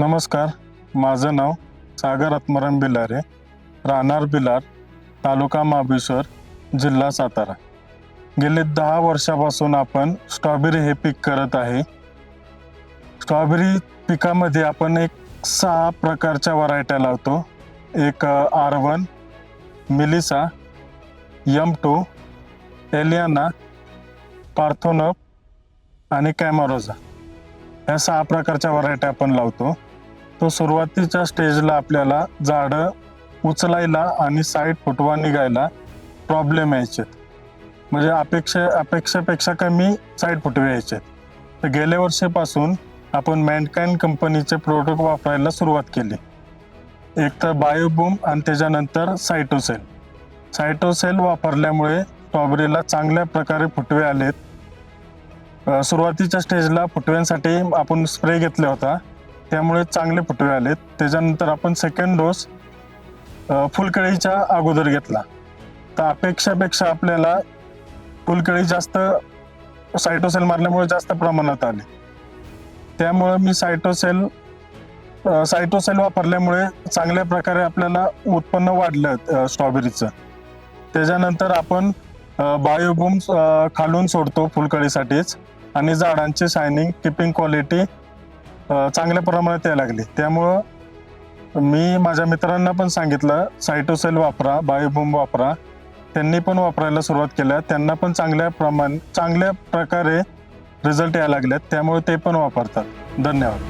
नमस्कार माझं नाव सागर आत्माराम बिलारे राहणार बिलार तालुका महाबळेश्वर जिल्हा सातारा. गेले दहा वर्षापासून आपण स्ट्रॉबेरी हे पीक करत आहे. स्ट्रॉबेरी पिकामध्ये आपण एक सहा प्रकारच्या व्हरायट्या लावतो. एक R one Melissa M two Eliana Parthenope आणि कॅमरोजा. ह्या सहा प्रकारच्या व्हरायट्या आपण लावतो. तो सुरुवातीच्या स्टेजला आपल्याला झाडं उचलायला आणि साईड फुटवा निघायला प्रॉब्लेम यायचे. म्हणजे अपेक्षा अपेक्षापेक्षा कमी साईड फुटवे यायचे. तर गेल्या वर्षीपासून आपण मॅनकाइन कंपनीचे प्रोडक्ट वापरायला सुरुवात केली. एक तर बायोबूम आणि त्याच्यानंतर सायटोसेल सायटोसेल वापरल्यामुळे स्ट्रॉबेरीला चांगल्या प्रकारे फुटवे आलेत. सुरुवातीच्या स्टेजला फुटव्यांसाठी आपण स्प्रे घेतला होता त्यामुळे चांगले फुटवे आलेत. त्याच्यानंतर आपण सेकंड डोस फुलकळीच्या अगोदर घेतला. तर अपेक्षापेक्षा आपल्याला फुलकळी जास्त सायटोसेल मारल्यामुळे जास्त प्रमाणात आली. त्यामुळे मी सायटोसेल सायटोसेल वापरल्यामुळे चांगल्या प्रकारे आपल्याला उत्पन्न वाढलं स्ट्रॉबेरीचं त्याच्यानंतर आपण बायोबूम खालून सोडतो फुलकळीसाठीच. आणि झाडांची शायनिंग किपिंग क्वालिटी चांगल्या प्रमाणात यायला लागली. त्यामुळं मी माझ्या मित्रांना पण सांगितलं सायटोसेल वापरा बायोबोंब वापरा. त्यांनी पण वापरायला सुरुवात केल्या. त्यांना पण चांगल्या प्रमाण चांगल्या प्रकारे रिझल्ट यायला लागल्यात. त्यामुळे ते पण वापरतात. धन्यवाद.